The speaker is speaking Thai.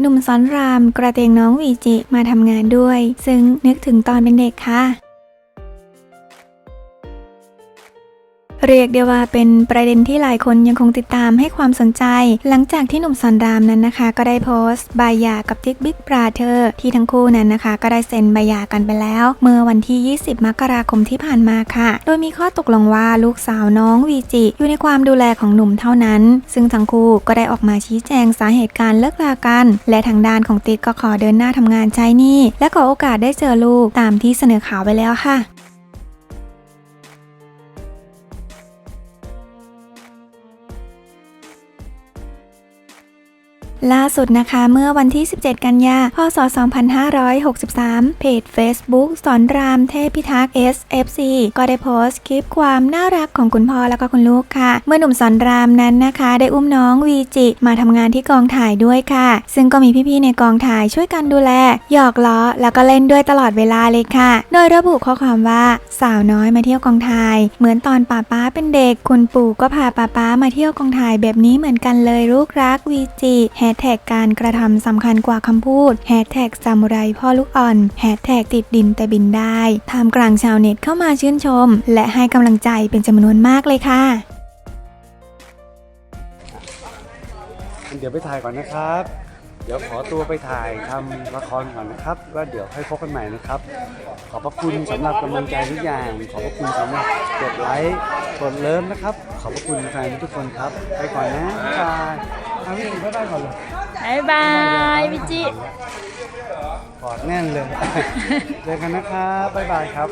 หนุ่มสอนรามกระเตงน้องวีจิมาทำงานด้วย ซึ่งนึกถึงตอนเป็นเด็กค่ะ เรียกได้ว่าเป็นประเด็นที่หลายคนยังคงติดตามให้ความสนใจ หลังจากที่หนุ่มสอนรามนั้นนะคะ ก็ได้โพสต์ใบหย่ากับติ๊กบิ๊กบราเธอร์ที่ทั้งคู่นั้นนะคะ ก็ได้เซ็นใบหย่ากันไปแล้ว เมื่อวันที่ 20 มกราคมที่ผ่านมาค่ะ โดยมีข้อตกลงว่าลูกสาวน้องวีจิ อยู่ในความดูแลของหนุ่มเท่านั้น ซึ่งทั้งคู่ก็ได้ออกมาชี้แจงสาเหตุการเลิกรากัน และทางด้านของติ๊กก็ขอเดินหน้าทำงานใช้หนี้และขอโอกาสได้เจอลูกตามที่เสนอข่าวไปแล้วค่ะ ล่าสุดนะคะเมื่อวันที่ 17 กันยา พศ 2563 เพจ Facebook สอนรามเทพิทักษ์ SFC ก็ได้โพสต์คลิปความน่ารักของคุณพ่อแล้วก็คุณลูกค่ะ เมื่อหนุ่มสอนรามนั้นนะคะ ได้อุ้มน้องวีจิมาทำงานที่กองถ่ายด้วยค่ะ ซึ่งก็มีพี่ๆในกองถ่ายช่วยกันดูแล หยอกล้อ แล้วก็เล่นด้วยตลอดเวลาเลยค่ะ โดยระบุข้อความว่าสาวน้อยมาเที่ยวกองถ่าย เหมือนตอนป้าป้าเป็นเด็ก คุณปู่ก็พาป้าป้ามาเที่ยวกองถ่ายแบบนี้เหมือนกันเลยลูกรักวีจิแฮชแท็กการกระทำสำคัญกว่าคำพูดแฮชแท็กซามูไรพ่อลูกอ่อนแฮชแท็กติดดินแต่บินได้ท่ามกลางชาวเน็ตเข้ามาชื่นชม และให้กำลังใจเป็นจำนวนมากเลยค่ะ เดี๋ยวไปถ่ายก่อนนะครับ เดี๋ยวขอตัวไปถ่ายทำละครก่อนนะครับ แล้วเดี๋ยวค่อยพบกันใหม่นะครับ ขอบพระคุณสำหรับกำลังใจทุกอย่าง ขอบพระคุณสำหรับกดไลค์ กดเลิฟนะครับ ขอบพระคุณแฟนทุกคนครับ ไปก่อนนะบ๊ายบาย เอาพี่บ๊ายบายก่อนเลยบายบายพี่จิ กอดแน่นเลย เจอกันนะครับบ๊ายบายครับ